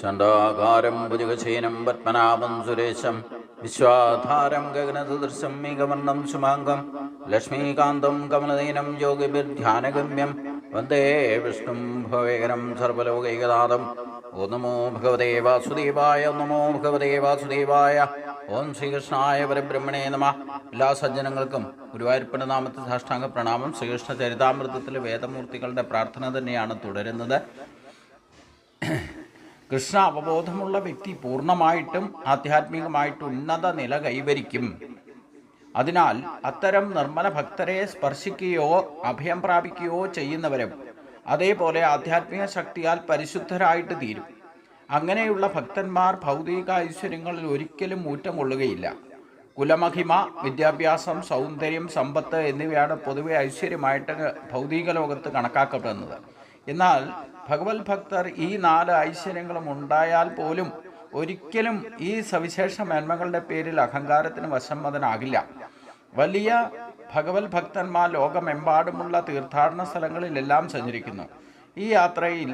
ചണ്ഡാകാരം ഭുജഗശേനം പത്മനാഭം സുരേശം വിശ്വാധാരം ഗഗനസദൃശം മേഘവർണം ശുമാംഗം ലക്ഷ്മീകാന്തം കമലനീനം യോഗിഭിർധ്യാനഗമ്യം വന്ദേ വിഷ്ണും ഭവേകരം സർവലോകൈകനാഥം. ഓ നമോ ഭഗവതേ വാസുദേവായ നമോ ഭഗവതേ വാസുദേവായ ഓം ശ്രീകൃഷ്ണായ പരബ്രഹ്മണേ നമ. എല്ലാ സജ്ജനങ്ങൾക്കും ഗുരുവായൂരപ്പന്റെ നാമത്തെ സാഷ്ടാംഗ പ്രണാമം. ശ്രീകൃഷ്ണ ചരിതാമൃതത്തിലെ വേദമൂർത്തികളുടെ പ്രാർത്ഥന തന്നെയാണ് തുടരുന്നത്. കൃഷ്ണ അവബോധമുള്ള വ്യക്തി പൂർണമായിട്ടും ആധ്യാത്മികമായിട്ടും ഉന്നത നില കൈവരിക്കും. അതിനാൽ അത്തരം നിർമ്മല ഭക്തരെ സ്പർശിക്കുകയോ അഭയം പ്രാപിക്കുകയോ ചെയ്യുന്നവരും അതേപോലെ ആധ്യാത്മിക ശക്തിയാൽ പരിശുദ്ധരായിട്ട് തീരും. അങ്ങനെയുള്ള ഭക്തന്മാർ ഭൗതിക ഐശ്വര്യങ്ങളിൽ ഒരിക്കലും ഊറ്റം കൊള്ളുകയില്ല കുലമഹിമ വിദ്യാഭ്യാസം സൗന്ദര്യം സമ്പത്ത് എന്നിവയാണ് പൊതുവെ ഐശ്വര്യമായിട്ട് ഭൗതിക ലോകത്ത് കണക്കാക്കപ്പെടുന്നത്. എന്നാൽ ഭഗവത് ഭക്തർ ഈ നാല് ഐശ്വര്യങ്ങളും ഉണ്ടായാൽ പോലും ഒരിക്കലും ഈ സവിശേഷ മേന്മകളുടെ പേരിൽ അഹങ്കാരത്തിന് വശംവദനാകില്ല വലിയ ഭഗവത് ഭക്തന്മാർ ലോകമെമ്പാടുമുള്ള തീർത്ഥാടന സ്ഥലങ്ങളിലെല്ലാം സഞ്ചരിക്കുന്നു. ഈ യാത്രയിൽ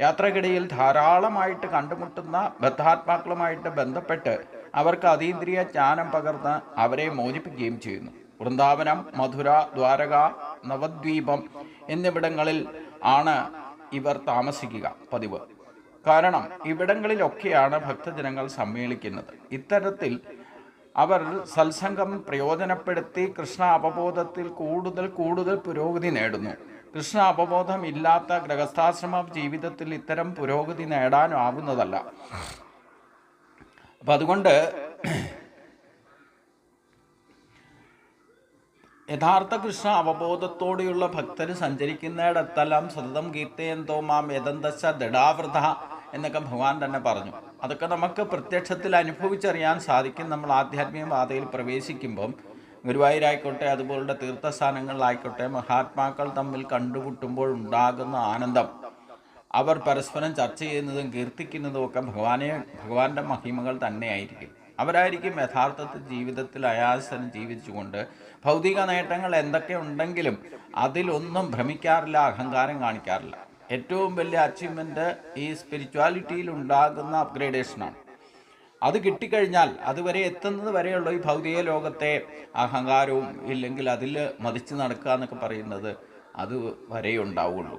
യാത്രക്കിടയിൽ ധാരാളമായിട്ട് കണ്ടുമുട്ടുന്ന ബദ്ധാത്മാക്കളുമായിട്ട് ബന്ധപ്പെട്ട് അവർക്ക് അതീന്ദ്രിയ ജ്ഞാനം പകർന്ന് അവരെ മോചിപ്പിക്കുകയും ചെയ്യുന്നു. വൃന്ദാവനം മധുര ദ്വാരക നവദ്വീപം എന്നിവിടങ്ങളിൽ ആണ് ഇവർ താമസിക്കുക. പതിവ്. കാരണം ഇവിടങ്ങളിലൊക്കെയാണ് ഭക്തജനങ്ങൾ സമ്മേളിക്കുന്നത്. ഇത്തരത്തിൽ അവർ സത്സംഗം പ്രയോജനപ്പെടുത്തി കൃഷ്ണ അവബോധത്തിൽ കൂടുതൽ കൂടുതൽ പുരോഗതി നേടുന്നു. കൃഷ്ണ അവബോധം ഇല്ലാത്ത ഗൃഹസ്ഥാശ്രമ ജീവിതത്തിൽ ഇത്തരം പുരോഗതി നേടാനാവുന്നതല്ല. അപ്പം അതുകൊണ്ട് യഥാർത്ഥ കൃഷ്ണ അവബോധത്തോടെയുള്ള ഭക്തർ സഞ്ചരിക്കുന്നിടത്തെല്ലാം സതതം കീർത്തയന്തോ മാം യഥന്തശ ദൃഢാവൃത എന്നൊക്കെ ഭഗവാൻ തന്നെ പറഞ്ഞു. അതൊക്കെ നമുക്ക് പ്രത്യക്ഷത്തിൽ അനുഭവിച്ചറിയാൻ സാധിക്കും. നമ്മൾ ആധ്യാത്മിക പാതയിൽ പ്രവേശിക്കുമ്പം ഗുരുവായൂരായിക്കോട്ടെ അതുപോലുള്ള തീർത്ഥസ്ഥാനങ്ങളിലായിക്കോട്ടെ മഹാത്മാക്കൾ തമ്മിൽ കണ്ടുമുട്ടുമ്പോൾ ഉണ്ടാകുന്ന ആനന്ദം. അവർ പരസ്പരം ചർച്ച ചെയ്യുന്നതും കീർത്തിക്കുന്നതും ഒക്കെ ഭഗവാനെ ഭഗവാന്റെ മഹിമകൾ തന്നെയായിരിക്കും. അവരായിരിക്കും യഥാർത്ഥത്തിൽ ജീവിതത്തിൽ അയാസനം ജീവിച്ചുകൊണ്ട് ഭൗതിക നേട്ടങ്ങൾ എന്തൊക്കെ ഉണ്ടെങ്കിലും അതിലൊന്നും ഭ്രമിക്കാറില്ല അഹങ്കാരം കാണിക്കാറില്ല. ഏറ്റവും വലിയ അച്ചീവ്മെന്റ് ഈ സ്പിരിച്വാലിറ്റിയിൽ ഉണ്ടാകുന്ന അപ്ഗ്രേഡേഷനാണ് അത് കിട്ടിക്കഴിഞ്ഞാൽ അതുവരെ എത്തുന്നത് വരെയുള്ള ഈ ഭൗതിക ലോകത്തെ അഹങ്കാരവും ഇല്ലെങ്കിൽ അതിൽ മതിച്ച് നടക്കുക എന്നൊക്കെ പറയുന്നത് അത് വരെ ഉണ്ടാവുള്ളൂ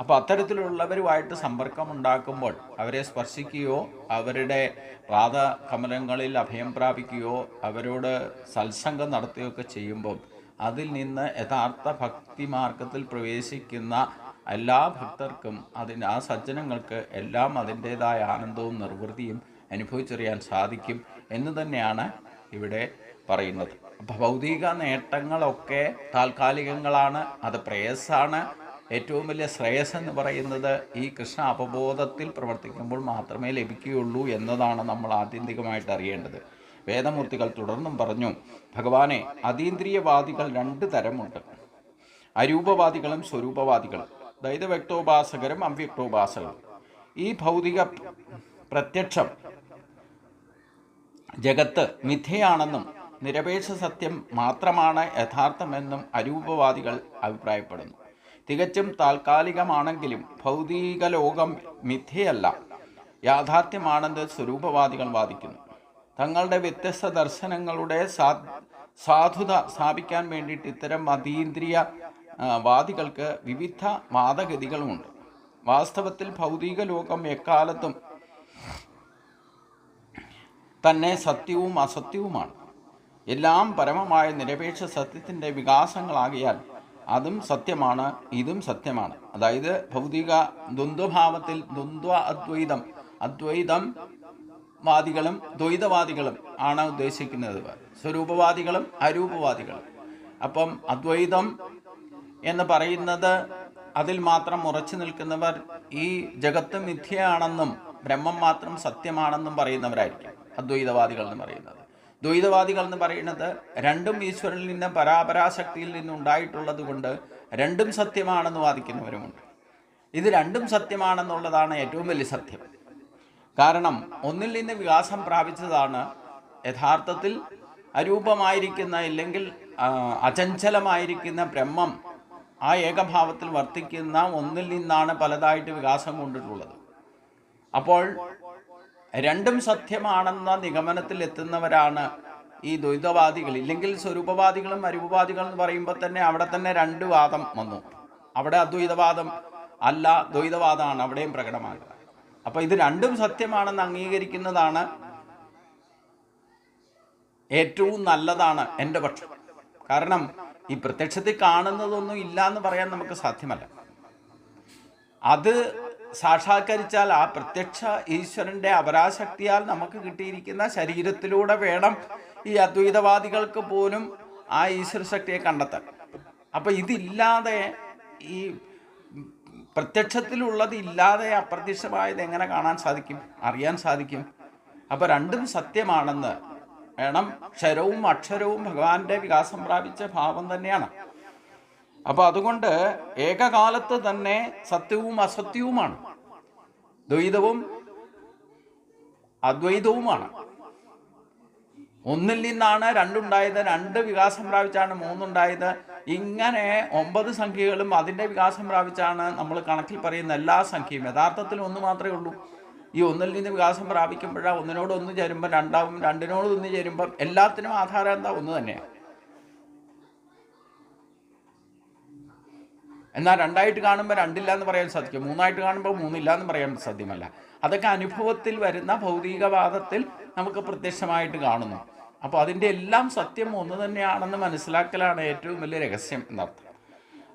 അപ്പോൾ അത്തരത്തിലുള്ളവരുമായിട്ട് സമ്പർക്കം ഉണ്ടാക്കുമ്പോൾ അവരെ സ്പർശിക്കുകയോ അവരുടെ പാദകമലങ്ങളിൽ അഭയം പ്രാപിക്കുകയോ അവരോട് സത്സംഗം നടത്തുകയൊക്കെ ചെയ്യുമ്പോൾ അതിൽ നിന്ന് യഥാർത്ഥ ഭക്തി മാർഗത്തിൽ പ്രവേശിക്കുന്ന എല്ലാ ഭക്തർക്കും അതിന് ആ സജ്ജനങ്ങൾക്ക് എല്ലാം അതിന്റേതായ ആനന്ദവും നിർവൃതിയും അനുഭവിച്ചറിയാൻ സാധിക്കും എന്ന് തന്നെയാണ് ഇവിടെ പറയുന്നത്. ഭൗതിക നേട്ടങ്ങളൊക്കെ താൽക്കാലികങ്ങളാണ് അത് പ്രേയസ്സാണ് ഏറ്റവും വലിയ ശ്രേയസ് എന്ന് പറയുന്നത് ഈ കൃഷ്ണ അവബോധത്തിൽ പ്രവർത്തിക്കുമ്പോൾ മാത്രമേ ലഭിക്കുകയുള്ളൂ എന്നതാണ് നമ്മൾ ആത്യന്തികമായിട്ട് അറിയേണ്ടത്. വേദമൂർത്തികൾ തുടർന്നും പറഞ്ഞു ഭഗവാനെ അതീന്ദ്രിയവാദികൾ രണ്ട് തരമുണ്ട്. അരൂപവാദികളും സ്വരൂപവാദികളും അതായത് വ്യക്തോപാസകരും അവ്യക്തോപാസകരും. ഈ ഭൗതിക പ്രത്യക്ഷം ജഗത്ത് മിഥ്യയാണെന്നും നിരപേക്ഷ സത്യം മാത്രമാണ് യഥാർത്ഥമെന്നും അരൂപവാദികൾ അഭിപ്രായപ്പെടുന്നു. തികച്ചും താൽക്കാലികമാണെങ്കിലും ഭൗതിക ലോകം മിഥ്യയല്ല. യാഥാർത്ഥ്യമാണെന്ന് സ്വരൂപവാദികൾ വാദിക്കുന്നു. തങ്ങളുടെ വ്യത്യസ്ത ദർശനങ്ങളുടെ സാധുത സ്ഥാപിക്കാൻ വേണ്ടിയിട്ട് ഇത്തരം അതീന്ദ്രിയ വാദികൾക്ക് വിവിധ വാദഗതികളുമുണ്ട് വാസ്തവത്തിൽ ഭൗതിക ലോകം എക്കാലത്തും തന്നെ സത്യവും അസത്യവുമാണ്. എല്ലാം പരമമായ നിരപേക്ഷ സത്യത്തിന്റെ വികാസങ്ങളാകിയാൽ അതും സത്യമാണ് ഇതും സത്യമാണ്. അതായത് ഭൗതിക ദ്വന്ദ്വഭാവത്തിൽ ദ്വന്ദ്വ അദ്വൈതം അദ്വൈതം വാദികളും ദ്വൈതവാദികളും ആണ് ഉദ്ദേശിക്കുന്നത് സ്വരൂപവാദികളും അരൂപവാദികളും. അപ്പം അദ്വൈതം എന്ന് പറയുന്നത് അതിൽ മാത്രം ഉറച്ചു നിൽക്കുന്നവർ ഈ ജഗത്ത് മിഥ്യയാണെന്നും ബ്രഹ്മം മാത്രം സത്യമാണെന്നും പറയുന്നവരായിരിക്കും അദ്വൈതവാദികൾ എന്ന് പറയുന്നത്. ദ്വൈതവാദികൾ എന്ന് പറയുന്നത് രണ്ടും ഈശ്വരനിൽ നിന്ന് പരാപരാശക്തിയിൽ നിന്ന് ഉണ്ടായിട്ടുള്ളത് കൊണ്ട് രണ്ടും സത്യമാണെന്ന് വാദിക്കുന്നവരുമുണ്ട്. ഇത് രണ്ടും സത്യമാണെന്നുള്ളതാണ് ഏറ്റവും വലിയ സത്യം. കാരണം ഒന്നിൽ നിന്ന് വികാസം പ്രാപിച്ചതാണ് യഥാർത്ഥത്തിൽ അരൂപമായിരിക്കുന്ന ഇല്ലെങ്കിൽ അചഞ്ചലമായിരിക്കുന്ന ബ്രഹ്മം ആ ഏകഭാവത്തിൽ വർത്തിക്കുന്ന ഒന്നിൽ നിന്നാണ് പലതായിട്ട് വികാസം കൊണ്ടിട്ടുള്ളത്. അപ്പോൾ രണ്ടും സത്യമാണെന്ന നിഗമനത്തിൽ എത്തുന്നവരാണ് ഈ ദ്വൈതവാദികൾ. ഇല്ലെങ്കിൽ സ്വരൂപവാദികളും അരൂപവാദികളും എന്ന് പറയുമ്പോൾ തന്നെ അവിടെ തന്നെ രണ്ട് വാദം വന്നു. അവിടെ അദ്വൈതവാദം അല്ല ദ്വൈതവാദമാണ് അവിടെയും പ്രകടമാകുക അപ്പോൾ ഇത് രണ്ടും സത്യമാണെന്ന് അംഗീകരിക്കുന്നതാണ് ഏറ്റവും നല്ലതാണ് എന്റെ പക്ഷം. കാരണം ഈ പ്രത്യക്ഷത്തിൽ കാണുന്നതൊന്നും ഇല്ല എന്ന് പറയാൻ നമുക്ക് സാധ്യമല്ല. അത് സാക്ഷാത്കരിച്ചാൽ ആ പ്രത്യക്ഷ ഈശ്വരന്റെ അപരാശക്തിയാൽ നമുക്ക് കിട്ടിയിരിക്കുന്ന ശരീരത്തിലൂടെ വേണം ഈ അദ്വൈതവാദികൾക്ക് പോലും ആ ഈശ്വര ശക്തിയെ കണ്ടെത്താൻ. അപ്പം ഇതില്ലാതെ ഈ പ്രത്യക്ഷത്തിലുള്ളത് ഇല്ലാതെ അപ്രത്യക്ഷമായത് എങ്ങനെ കാണാൻ സാധിക്കും? അറിയാൻ സാധിക്കും. അപ്പം രണ്ടും സത്യമാണെന്ന് വേണം. ക്ഷരവും അക്ഷരവും ഭഗവാന്റെ വികാസം പ്രാപിച്ച ഭാവം തന്നെയാണ്. അപ്പോൾ അതുകൊണ്ട് ഏകകാലത്ത് തന്നെ സത്യവും അസത്യവുമാണ്. ദ്വൈതവും അദ്വൈതവുമാണ്. ഒന്നിൽ നിന്നാണ് രണ്ടുണ്ടായത് രണ്ട് വികാസം പ്രാപിച്ചാണ് മൂന്നുണ്ടായത്. ഇങ്ങനെ ഒമ്പത് സംഖ്യകളും അതിന്റെ വികാസം പ്രാപിച്ചാണ് നമ്മൾ കണക്കിൽ പറയുന്ന എല്ലാ സംഖ്യയും. യഥാർത്ഥത്തിൽ ഒന്ന് മാത്രമേ ഉള്ളൂ. ഈ ഒന്നിൽ നിന്ന് വികാസം പ്രാപിക്കുമ്പോഴാണ് ഒന്നിനോട് ഒന്ന് ചേരുമ്പോൾ രണ്ടാവും രണ്ടിനോട് ഒന്ന് ചേരുമ്പം എല്ലാത്തിനും ആധാരം എന്താ? ഒന്ന് തന്നെയാണ് എന്നാൽ രണ്ടായിട്ട് കാണുമ്പോൾ രണ്ടില്ല എന്ന് പറയാൻ സാധിക്കും. മൂന്നായിട്ട് കാണുമ്പോൾ മൂന്നില്ല എന്ന് പറയാൻ സാധ്യമല്ല. അതൊക്കെ അനുഭവത്തിൽ വരുന്ന ഭൗതികവാദത്തിൽ നമുക്ക് പ്രത്യക്ഷമായിട്ട് കാണുന്നു. അപ്പോൾ അതിന്റെ എല്ലാം സത്യം ഒന്ന് തന്നെയാണെന്ന് മനസ്സിലാക്കലാണ് ഏറ്റവും വലിയ രഹസ്യം എന്നർത്ഥം.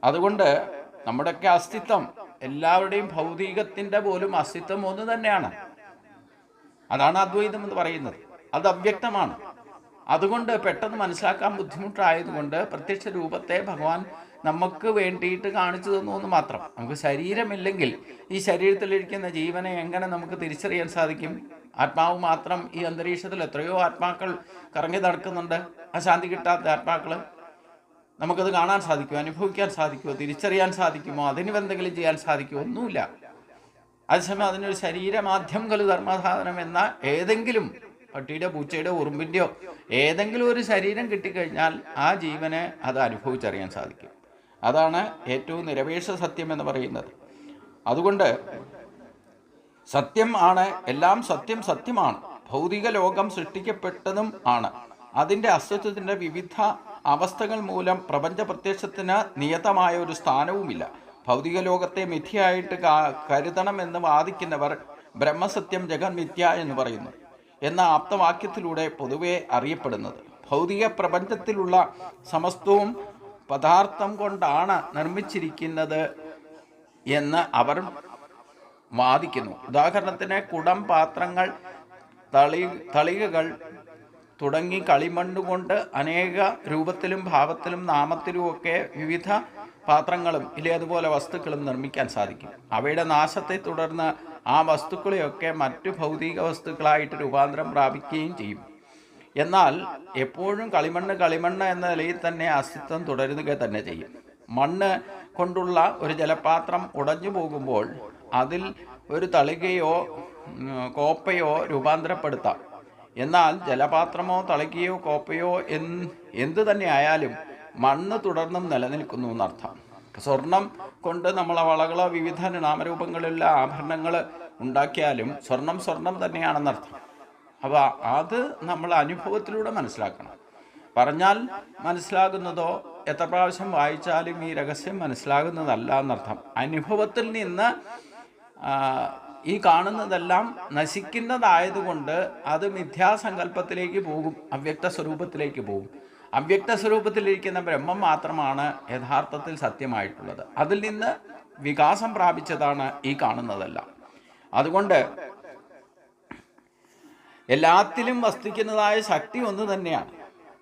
അതുകൊണ്ട് നമ്മുടെയൊക്കെ അസ്തിത്വം എല്ലാവരുടെയും ഭൗതികത്തിന്റെ പോലും അസ്തിത്വം ഒന്ന് തന്നെയാണ്. അതാണ് അദ്വൈതം എന്ന് പറയുന്നത്. അത് അവ്യക്തമാണ്. അതുകൊണ്ട് പെട്ടെന്ന് മനസ്സിലാക്കാൻ ബുദ്ധിമുട്ടായതുകൊണ്ട് പ്രത്യക്ഷ രൂപത്തെ ഭഗവാൻ നമുക്ക് വേണ്ടിയിട്ട് കാണിച്ചു തന്നു എന്ന് മാത്രം. നമുക്ക് ശരീരമില്ലെങ്കിൽ ഈ ശരീരത്തിലിരിക്കുന്ന ജീവനെ എങ്ങനെ നമുക്ക് തിരിച്ചറിയാൻ സാധിക്കും? ആത്മാവ് മാത്രം ഈ അന്തരീക്ഷത്തിൽ എത്രയോ ആത്മാക്കൾ കറങ്ങി നടക്കുന്നുണ്ട്. ആ ശാന്തി കിട്ടാത്ത ആത്മാക്കൾ നമുക്കത് കാണാൻ സാധിക്കുമോ? അനുഭവിക്കാൻ സാധിക്കുമോ? തിരിച്ചറിയാൻ സാധിക്കുമോ? അതിന് എന്തെങ്കിലും ചെയ്യാൻ സാധിക്കുമോ? ഒന്നുമില്ല. അതേസമയം അതിനൊരു ശരീരമാധ്യം കലു ധർമ്മസാധനം എന്ന ഏതെങ്കിലും പട്ടിയുടെ പൂച്ചയുടെ ഉറുമ്പിന്റെയോ ഏതെങ്കിലും ഒരു ശരീരം കിട്ടിക്കഴിഞ്ഞാൽ ആ ജീവനെ അത് അനുഭവിച്ചറിയാൻ സാധിക്കും. അതാണ് ഏറ്റവും നിരപേക്ഷ സത്യം എന്ന് പറയുന്നത്. അതുകൊണ്ട് സത്യം ആണ് എല്ലാം സത്യം സത്യമാണ്. ഭൗതിക ലോകം സൃഷ്ടിക്കപ്പെട്ടതും ആണ്. അതിന്റെ അസ്തിത്വത്തിന്റെ വിവിധ അവസ്ഥകൾ മൂലം പ്രപഞ്ച പ്രത്യക്ഷത്തിന് നിയതമായ ഒരു സ്ഥാനവുമില്ല. ഭൗതിക ലോകത്തെ മിഥ്യയായിട്ട് കരുതണം കരുതണമെന്ന് വാദിക്കുന്നവർ ബ്രഹ്മസത്യം ജഗൻ മിഥ്യ എന്ന് പറയുന്നു. എന്ന ആപ്തവാക്യത്തിലൂടെ പൊതുവെ അറിയപ്പെടുന്നത്. ഭൗതിക പ്രപഞ്ചത്തിലുള്ള സമസ്തവും പദാർത്ഥം കൊണ്ടാണ് നിർമ്മിച്ചിരിക്കുന്നത് എന്ന് അവർ വാദിക്കുന്നു. ഉദാഹരണത്തിന് കുടം പാത്രങ്ങൾ തളി തളികകൾ തുടങ്ങി കളിമണ്ണ് കൊണ്ട് അനേക രൂപത്തിലും ഭാവത്തിലും നാമത്തിലും ഒക്കെ വിവിധ പാത്രങ്ങളും ഇല്ലേ അതുപോലെ വസ്തുക്കളും നിർമ്മിക്കാൻ സാധിക്കും. അവയുടെ നാശത്തെ തുടർന്ന് ആ വസ്തുക്കളെയൊക്കെ മറ്റു ഭൗതിക വസ്തുക്കളായിട്ട് രൂപാന്തരം പ്രാപിക്കുകയും ചെയ്യും. എന്നാൽ എപ്പോഴും കളിമണ്ണ് കളിമണ്ണ് എന്ന നിലയിൽ തന്നെ അസ്തിത്വം തുടരുക തന്നെ ചെയ്യും. മണ്ണ് കൊണ്ടുള്ള ഒരു ജലപാത്രം ഉടഞ്ഞു പോകുമ്പോൾ അതിൽ ഒരു തളികയോ കോപ്പയോ രൂപാന്തരപ്പെടുത്താം. എന്നാൽ ജലപാത്രമോ തളികയോ കോപ്പയോ എന്ത് തന്നെ ആയാലും മണ്ണ് തുടർന്നും നിലനിൽക്കുന്നു എന്നർത്ഥം. സ്വർണം കൊണ്ട് നമ്മളെ വളകളോ വിവിധ നാമരൂപങ്ങളിലുള്ള ആഭരണങ്ങൾ ഉണ്ടാക്കിയാലും സ്വർണം സ്വർണം തന്നെയാണെന്നർത്ഥം. അപ്പോൾ അത് നമ്മൾ അനുഭവത്തിലൂടെ മനസ്സിലാക്കണം. പറഞ്ഞാൽ മനസ്സിലാകുന്നതോ എത്ര പ്രാവശ്യം വായിച്ചാലും ഈ രഹസ്യം മനസ്സിലാകുന്നതല്ല എന്നർത്ഥം. അനുഭവത്തിൽ നിന്ന് ഈ കാണുന്നതെല്ലാം നശിക്കുന്നതായതുകൊണ്ട് അത് മിഥ്യാസങ്കല്പത്തിലേക്ക് പോകും അവ്യക്ത സ്വരൂപത്തിലേക്ക് പോകും. അവ്യക്ത സ്വരൂപത്തിലിരിക്കുന്ന ബ്രഹ്മം മാത്രമാണ് യഥാർത്ഥത്തിൽ സത്യമായിട്ടുള്ളത്. അതിൽ നിന്ന് വികാസം പ്രാപിച്ചതാണ് ഈ കാണുന്നതെല്ലാം. അതുകൊണ്ട് എല്ലാത്തിലും വസ്തിക്കുന്നതായ ശക്തി ഒന്ന് തന്നെയാണ്.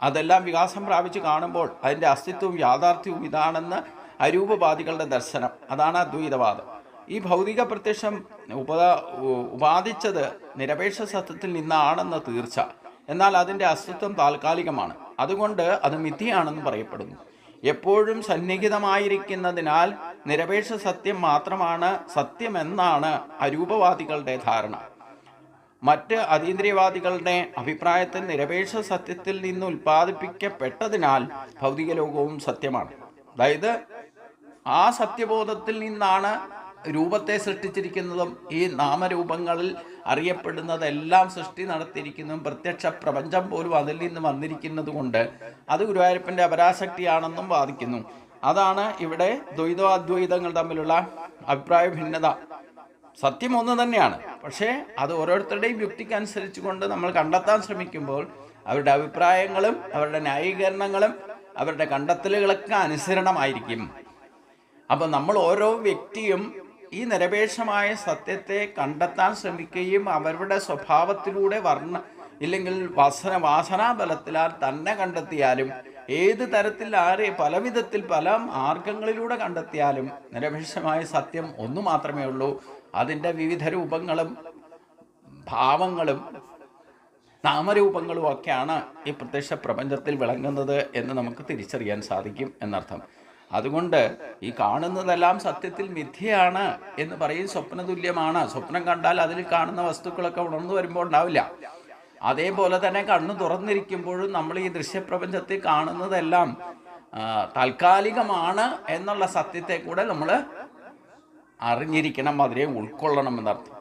അതെല്ലാം വികാസം പ്രാപിച്ച് കാണുമ്പോൾ അതിന്റെ അസ്തിത്വവും യാഥാർത്ഥ്യവും ഇതാണെന്ന് അരൂപവാദികളുടെ ദർശനം. അതാണ് അദ്വൈതവാദം. ഈ ഭൗതിക പ്രത്യക്ഷം ഉപ ഉപാധിച്ചത് നിരപേക്ഷ സത്യത്തിൽ നിന്നാണെന്ന് തീർച്ച. എന്നാൽ അതിന്റെ അസ്തിത്വം താൽക്കാലികമാണ്. അതുകൊണ്ട് അത് മിഥിയാണെന്ന് പറയപ്പെടുന്നു. എപ്പോഴും സന്നിഹിതമായിരിക്കുന്നതിനാൽ നിരപേക്ഷ സത്യം മാത്രമാണ് സത്യമെന്നാണ് അരൂപവാദികളുടെ ധാരണ. മറ്റ് അതീന്ദ്രിയവാദികളുടെ അഭിപ്രായത്തിൽ നിരപേക്ഷ സത്യത്തിൽ നിന്ന് ഉൽപ്പാദിപ്പിക്കപ്പെട്ടതിനാൽ ഭൗതിക ലോകവും സത്യമാണ്. അതായത് ആ സത്യബോധത്തിൽ നിന്നാണ് രൂപത്തെ സൃഷ്ടിച്ചിരിക്കുന്നതും ഈ നാമരൂപങ്ങളിൽ അറിയപ്പെടുന്നതെല്ലാം സൃഷ്ടി നടത്തിയിരിക്കുന്നതും പ്രത്യക്ഷ പ്രപഞ്ചം പോലും അതിൽ നിന്ന് വന്നിരിക്കുന്നത് കൊണ്ട് അത് ഗുരുവായൂരപ്പന്റെ അപരാശക്തിയാണെന്നും വാദിക്കുന്നു. അതാണ് ഇവിടെ ദ്വൈതാദ്വൈതങ്ങൾ തമ്മിലുള്ള അഭിപ്രായ ഭിന്നത. സത്യം ഒന്ന് തന്നെയാണ്. പക്ഷേ അത് ഓരോരുത്തരുടെയും യുക്തിക്കനുസരിച്ച് കൊണ്ട് നമ്മൾ കണ്ടെത്താൻ ശ്രമിക്കുമ്പോൾ അവരുടെ അഭിപ്രായങ്ങളും അവരുടെ ന്യായീകരണങ്ങളും അവരുടെ കണ്ടെത്തലുകളൊക്കെ അനുസരണമായിരിക്കും. അപ്പോൾ നമ്മൾ ഓരോ വ്യക്തിയും ഈ നിരപേക്ഷമായ സത്യത്തെ കണ്ടെത്താൻ ശ്രമിക്കുകയും അവരുടെ സ്വഭാവത്തിലൂടെ വർണ ഇല്ലെങ്കിൽ വസന വാസനാബലത്തിലാൽ തന്നെ കണ്ടെത്തിയാലും ഏത് തരത്തിൽ ആരെ പല വിധത്തിൽ പല മാർഗങ്ങളിലൂടെ കണ്ടെത്തിയാലും നിരപേക്ഷമായ സത്യം ഒന്നു മാത്രമേ ഉള്ളൂ. അതിന്റെ വിവിധ രൂപങ്ങളും ഭാവങ്ങളും നാമരൂപങ്ങളും ഒക്കെയാണ് ഈ പ്രത്യക്ഷ പ്രപഞ്ചത്തിൽ വിളങ്ങുന്നത് എന്ന് നമുക്ക് തിരിച്ചറിയാൻ സാധിക്കും എന്നർത്ഥം. അതുകൊണ്ട് ഈ കാണുന്നതെല്ലാം സത്യത്തിൽ മിഥ്യയാണ് എന്ന് പറയും സ്വപ്നതുല്യമാണ്. സ്വപ്നം കണ്ടാൽ അതിൽ കാണുന്ന വസ്തുക്കളൊക്കെ ഉണർന്നു വരുമ്പോൾ ഉണ്ടാവില്ല. അതേപോലെ തന്നെ കണ്ണു തുറന്നിരിക്കുമ്പോഴും നമ്മൾ ഈ ദൃശ്യപ്രപഞ്ചത്തിൽ കാണുന്നതെല്ലാം താൽക്കാലികമാണ് എന്നുള്ള സത്യത്തെ കൂടെ നമ്മൾ അറിഞ്ഞിരിക്കണം അതിനെ ഉൾക്കൊള്ളണം എന്നർത്ഥം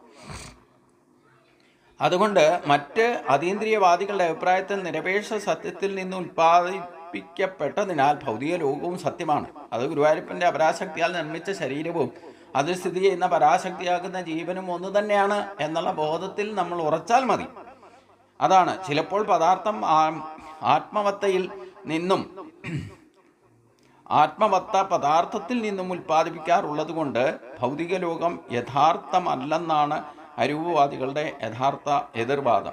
അതുകൊണ്ട് മറ്റ് അതീന്ദ്രിയവാദികളുടെ അഭിപ്രായത്തിൽ നിരപേക്ഷ സത്യത്തിൽ നിന്ന് ഉൽപ്പാദിപ്പിക്കപ്പെട്ടതിനാൽ ഭൗതിക ലോകവും സത്യമാണ്. അത് ഗുരുവായൂരപ്പന്റെ അപരാശക്തിയാൽ നിർമ്മിച്ച ശരീരവും അതിൽ സ്ഥിതി ചെയ്യുന്ന പരാശക്തിയാകുന്ന ജീവനും ഒന്ന് തന്നെയാണ് എന്നുള്ള ബോധത്തിൽ നമ്മൾ ഉറച്ചാൽ മതി. അതാണ്. ചിലപ്പോൾ പദാർത്ഥം ആത്മവത്തയിൽ നിന്നും ആത്മവത്ത പദാർത്ഥത്തിൽ നിന്നും ഉൽപ്പാദിപ്പിക്കാറുള്ളത് കൊണ്ട് ഭൗതിക ലോകം യഥാർത്ഥമല്ലെന്നാണ് അരൂപവാദികളുടെ യഥാർത്ഥ എതിർവാദം.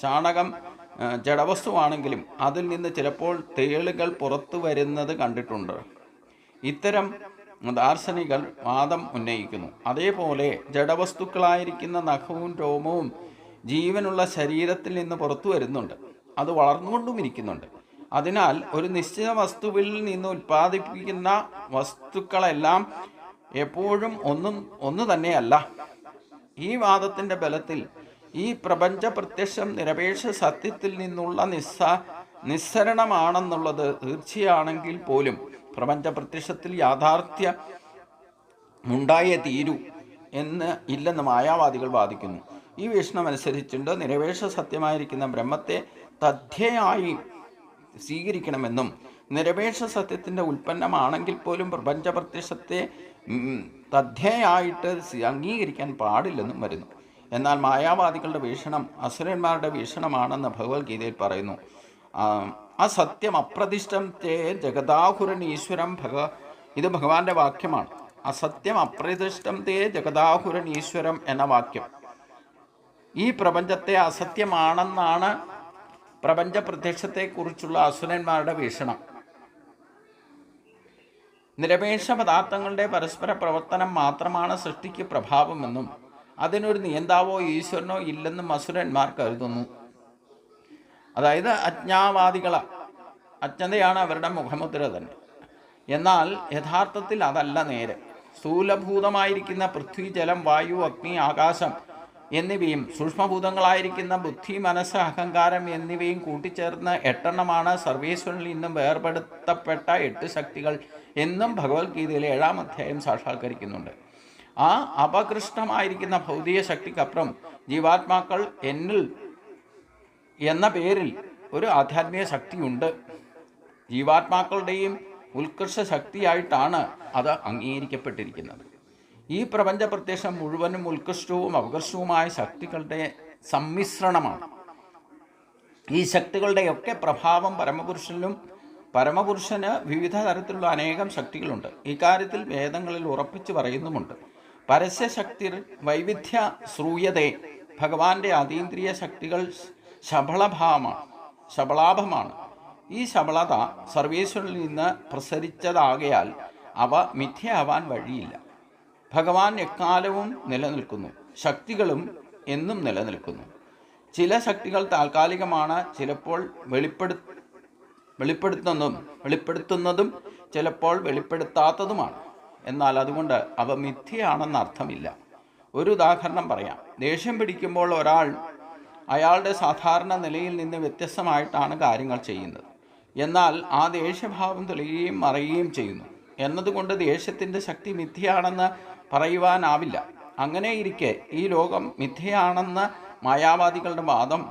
ചാണകം ജഡവസ്തുവാണെങ്കിലും അതിൽ നിന്ന് ചിലപ്പോൾ തേളുകൾ പുറത്തു വരുന്നത് കണ്ടിട്ടുണ്ട്. ഇത്തരം ദാർശനികൾ വാദം ഉന്നയിക്കുന്നു. അതേപോലെ ജഡവസ്തുക്കളായിരിക്കുന്ന നഖവും രോമവും ജീവനുള്ള ശരീരത്തിൽ നിന്ന് പുറത്തു വരുന്നുണ്ട്. അത് വളർന്നുകൊണ്ടും ഇരിക്കുന്നുണ്ട് അതിനാൽ ഒരു നിശ്ചിത വസ്തുവിൽ നിന്ന് ഉൽപ്പാദിപ്പിക്കുന്ന വസ്തുക്കളെല്ലാം എപ്പോഴും ഒന്നും ഒന്ന് തന്നെയല്ല. ഈ വാദത്തിന്റെ ബലത്തിൽ ഈ പ്രപഞ്ച പ്രത്യക്ഷം നിരപേക്ഷ സത്യത്തിൽ നിന്നുള്ള നിസ്സ നിസ്സരണമാണെന്നുള്ളത് തീർച്ചയാണെങ്കിൽ പോലും പ്രപഞ്ച പ്രത്യക്ഷത്തിൽ യാഥാർത്ഥ്യ ഉണ്ടായേ തീരൂ എന്ന് ഇല്ലെന്ന് മായാവാദികൾ വാദിക്കുന്നു. ഈ വീക്ഷണം അനുസരിച്ചുകൊണ്ട് നിരപേക്ഷ സത്യമായിരിക്കുന്ന ബ്രഹ്മത്തെ തഥ്യയായി സ്വീകരിക്കണമെന്നും നിരപേക്ഷ സത്യത്തിന്റെ ഉൽപ്പന്നമാണെങ്കിൽ പോലും പ്രപഞ്ച പ്രത്യക്ഷത്തെ തദ്ധേയായിട്ട് അംഗീകരിക്കാൻ പാടില്ലെന്നും വരുന്നു. എന്നാൽ മായാവാദികളുടെ വീക്ഷണം അസുരന്മാരുടെ വീക്ഷണമാണെന്ന് ഭഗവത്ഗീതയിൽ പറയുന്നു. ആ, സത്യം അപ്രതിഷ്ഠം തേ ജഗദാഹുരൻ ഈശ്വരം ഭഗ ഇത് ഭഗവാന്റെ വാക്യമാണ്. അസത്യം അപ്രതിഷ്ഠം തേ ജഗദാഹുരൻ ഈശ്വരം എന്ന വാക്യം. ഈ പ്രപഞ്ചത്തെ അസത്യമാണെന്നാണ് പ്രപഞ്ച പ്രത്യക്ഷത്തെക്കുറിച്ചുള്ള അസുരന്മാരുടെ വീക്ഷണം. നിരപേക്ഷ പദാർത്ഥങ്ങളുടെ പരസ്പര പ്രവർത്തനം മാത്രമാണ് സൃഷ്ടിക്ക് പ്രഭാവമെന്നും അതിനൊരു നിയന്താവോ ഈശ്വരനോ ഇല്ലെന്നും അസുരന്മാർ കരുതുന്നു. അതായത് അജ്ഞാവാദികള അജ്ഞതയാണ് അവരുടെ മുഖമുദ്ര തന്നെ. എന്നാൽ യഥാർത്ഥത്തിൽ അതല്ല നേരെ. സ്ഥൂലഭൂതമായിരിക്കുന്ന പൃഥ്വി ജലം വായു അഗ്നി ആകാശം എന്നിവയും സൂക്ഷ്മഭൂതങ്ങളായിരിക്കുന്ന ബുദ്ധി മനസ്സ് അഹങ്കാരം എന്നിവയും കൂട്ടിച്ചേർന്ന് എട്ടെണ്ണമാണ് സർവേശ്വരനിൽ നിന്നും വേർപെടുത്തപ്പെട്ട എട്ട് ശക്തികൾ എന്നും ഭഗവത്ഗീതയിലെ ഏഴാം അധ്യായം സാക്ഷാത്കരിക്കുന്നുണ്ട്. ആ അപകൃഷ്ടമായിരിക്കുന്ന ഭൗതിക ശക്തിക്കപ്പുറം ജീവാത്മാക്കൾ എന്നിൽ എന്ന പേരിൽ ഒരു ആധ്യാത്മിക ശക്തിയുണ്ട്. ജീവാത്മാക്കളുടെയും ഉത്കർഷ ശക്തിയായിട്ടാണ് അത് അംഗീകരിക്കപ്പെട്ടിരിക്കുന്നത്. ഈ പ്രപഞ്ച പ്രത്യക്ഷം മുഴുവനും ഉത്കൃഷ്ടവും അവകൃഷ്ടവുമായ ശക്തികളുടെ സമ്മിശ്രണമാണ്. ഈ ശക്തികളുടെയൊക്കെ പ്രഭാവം പരമപുരുഷനിലും പരമപുരുഷന് വിവിധ തരത്തിലുള്ള അനേകം ശക്തികളുണ്ട്. ഇക്കാര്യത്തിൽ വേദങ്ങളിൽ ഉറപ്പിച്ചു പറയുന്നുമുണ്ട്. പരസ്യശക്തി വൈവിധ്യ ശ്രൂയതേ ഭഗവാന്റെ അതീന്ദ്രിയ ശക്തികൾ ശബളഭാവമാണ് ശബളാഭമാണ്. ഈ ശബളത സർവേശ്വരനിൽ നിന്ന് പ്രസരിച്ചതാകയാൽ അവ മിഥ്യയാവാൻ വഴിയില്ല. ഭഗവാൻ എക്കാലവും നിലനിൽക്കുന്നു. ശക്തികളും എന്നും നിലനിൽക്കുന്നു. ചില ശക്തികൾ താൽക്കാലികമാണ് ചിലപ്പോൾ വെളിപ്പെടു വെളിപ്പെടുത്തുന്നതും വെളിപ്പെടുത്തുന്നതും ചിലപ്പോൾ വെളിപ്പെടുത്താത്തതുമാണ്. എന്നാൽ അതുകൊണ്ട് അവ മിഥ്യയാണെന്ന് അർത്ഥമില്ല. ഒരു ഉദാഹരണം പറയാം. ദേഷ്യം പിടിക്കുമ്പോൾ ഒരാൾ അയാളുടെ സാധാരണ നിലയിൽ നിന്ന് വ്യത്യസ്തമായിട്ടാണ് കാര്യങ്ങൾ ചെയ്യുന്നത്. എന്നാൽ ആ ദേഷ്യഭാവം തെളിയുകയും മറയുകയും ചെയ്യുന്നു. എന്നതുകൊണ്ട് ദേഷ്യത്തിന്റെ ശക്തി മിഥ്യയാണെന്ന് പറയുവാനാവില്ല. അങ്ങനെ ഇരിക്കെ ഈ ലോകം മിഥ്യയാണെന്ന മായാവാദികളുടെ വാദം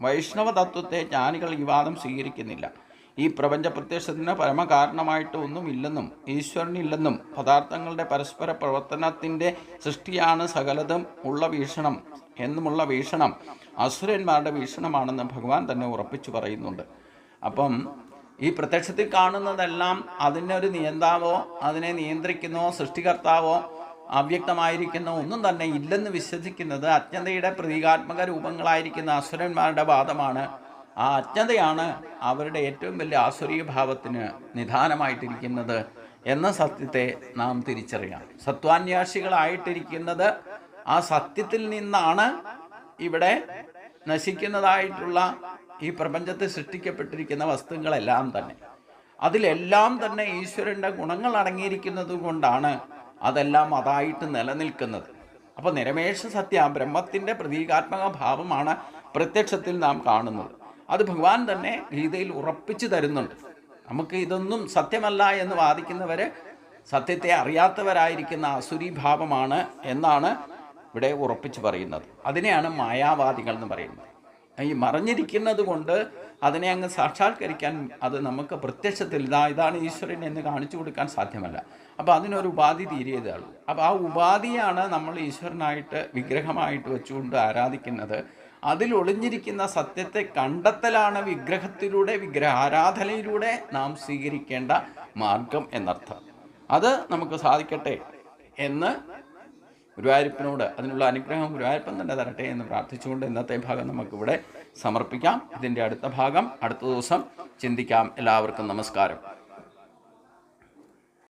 വൈഷ്ണവ തത്വത്തെ ജ്ഞാനികൾ ഈ വാദം സ്വീകരിക്കുന്നില്ല. ഈ പ്രപഞ്ച പ്രത്യക്ഷത്തിന് പരമകാരണമായിട്ട് ഒന്നുമില്ലെന്നും ഈശ്വരനില്ലെന്നും പദാർത്ഥങ്ങളുടെ പരസ്പര പ്രവർത്തനത്തിന്റെ സൃഷ്ടിയാണ് സകലതും ഉള്ള വീക്ഷണം എന്നുമുള്ള വീക്ഷണം അസുരന്മാരുടെ വീക്ഷണമാണെന്ന് ഭഗവാൻ തന്നെ ഉറപ്പിച്ചു പറയുന്നുണ്ട്. അപ്പം ഈ പ്രത്യക്ഷത്തിൽ കാണുന്നതെല്ലാം അതിനൊരു നിയന്താവോ അതിനെ നിയന്ത്രിക്കുന്നോ സൃഷ്ടികർത്താവോ അവ്യക്തമായിരിക്കുന്ന ഒന്നും തന്നെ ഇല്ലെന്ന് വിശ്വസിക്കുന്നത് അജ്ഞതയുടെ പ്രതീകാത്മക രൂപങ്ങളായിരിക്കുന്ന അസുരന്മാരുടെ വാദമാണ്. ആ അജ്ഞതയാണ് അവരുടെ ഏറ്റവും വലിയ ആസുരീയ ഭാവത്തിന് നിധാനമായിട്ടിരിക്കുന്നത് എന്ന സത്യത്തെ നാം തിരിച്ചറിയാം സത്വാന്വേഷികളായിട്ടിരിക്കുന്നത് ആ സത്യത്തിൽ നിന്നാണ് ഇവിടെ നശിക്കുന്നതായിട്ടുള്ള ഈ പ്രപഞ്ചത്തെ സൃഷ്ടിക്കപ്പെട്ടിരിക്കുന്ന വസ്തുക്കളെല്ലാം തന്നെ. അതിലെല്ലാം തന്നെ ഈശ്വരന്റെ ഗുണങ്ങൾ അടങ്ങിയിരിക്കുന്നത് കൊണ്ടാണ് അതെല്ലാം അതായിട്ട് നിലനിൽക്കുന്നത്. അപ്പോൾ നിരമേഷ സത്യ ബ്രഹ്മത്തിന്റെ പ്രതീകാത്മക ഭാവമാണ് പ്രത്യക്ഷത്തിൽ നാം കാണുന്നത്. അത് ഭഗവാൻ തന്നെ ഗീതയിൽ ഉറപ്പിച്ചു തരുന്നുണ്ട്. നമുക്ക് ഇതൊന്നും സത്യമല്ല എന്ന് വാദിക്കുന്നവർ സത്യത്തെ അറിയാത്തവരായിരിക്കുന്ന അസുരി ഭാവമാണ് എന്നാണ് ഇവിടെ ഉറപ്പിച്ചു പറയുന്നത്. അതിനെയാണ് മായാവാദികൾ എന്ന് പറയുന്നത്. ഈ മറഞ്ഞിരിക്കുന്നത് കൊണ്ട് അതിനെ അങ്ങ് സാക്ഷാത്കരിക്കാൻ അത് നമുക്ക് പ്രത്യക്ഷത്തിൽ ഇതാ ഇതാണ് ഈശ്വരൻ എന്ന് കാണിച്ചു കൊടുക്കാൻ സാധ്യമല്ല. അപ്പോൾ അതിനൊരു ഉപാധി തീരിയതാണ് അപ്പോൾ ആ ഉപാധിയാണ് നമ്മൾ ഈശ്വരനായിട്ട് വിഗ്രഹമായിട്ട് വെച്ചുകൊണ്ട് ആരാധിക്കുന്നത്. അതിൽ ഒളിഞ്ഞിരിക്കുന്ന സത്യത്തെ കണ്ടെത്തലാണ് വിഗ്രഹത്തിലൂടെ വിഗ്രഹ ആരാധനയിലൂടെ നാം സ്വീകരിക്കേണ്ട മാർഗം എന്നർത്ഥം. അത് നമുക്ക് സാധിക്കട്ടെ എന്ന് ഗുരുവായൂരപ്പനോട് അതിനുള്ള അനുഗ്രഹം ഗുരുവായൂരപ്പൻ തന്നെ തരട്ടെ എന്ന് പ്രാർത്ഥിച്ചുകൊണ്ട് ഇന്നത്തെ ഭാഗം നമുക്കിവിടെ സമർപ്പിക്കാം. ഇതിന്റെ അടുത്ത ഭാഗം അടുത്ത ദിവസം ചിന്തിക്കാം. എല്ലാവർക്കും നമസ്കാരം.